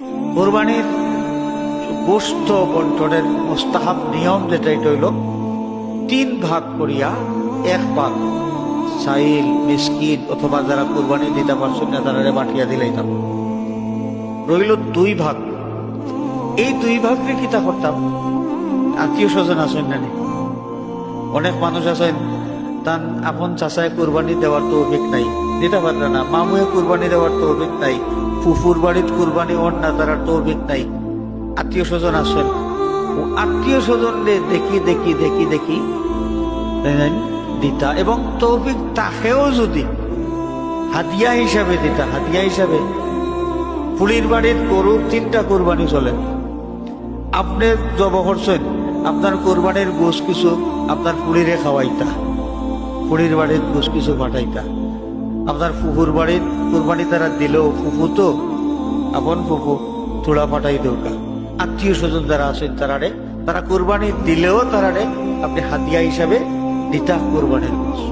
কোরবানির গোস্ত বন্টনের মোস্তাহাব নিয়ম যেটা এটা হইল তিন ভাগ করিয়া এক ভাগ সাইল, মিসকিন অথবা যারা কোরবানি দিতে পারছেন না তারা বাটিয়া দিলাইতাম রইল দুই ভাগ। এই দুই ভাগকে কিতা করতাম? আত্মীয় স্বজন আছেন না অনেক মানুষ আছেন তার আপন চাচায় কোরবানি দেওয়ার তো অভিক নাই। দিতে পারবে না। মামুয়ে কোরবানি দেওয়ার তো অভিক নাই। ফুফুর বাড়ির কোরবানি না তার তো অভিক নাই। আত্মীয় স্বজন আছেন ও আত্মীয় স্বজনদের দেখি দেখি দেখি দেখি দিতা। এবং তৌফিক তাকেও যদি হাদিয়া হিসাবে দিতা, হাদিয়া হিসাবে ফুলির বাড়ির গরুর তিনটা কোরবানি চলে। আপনি জব করছেন, আপনার কোরবানির গোস কিছু আপনার ফুলিরে খাওয়াইতা ফুলির বাড়ির গোস কিছু পাঠাইতা। আপনার ফুফুর বাড়ির কোরবানি তারা দিল ফুফু তো। আপন ফুফু তোড়া ফাটাই দরকার। আত্মীয় স্বজন যারা আছেন তারা রে, তারা কোরবানি দিলেও তারা রে, আপনি হাতিয়া হিসাবে দিতা কোরবানির গোস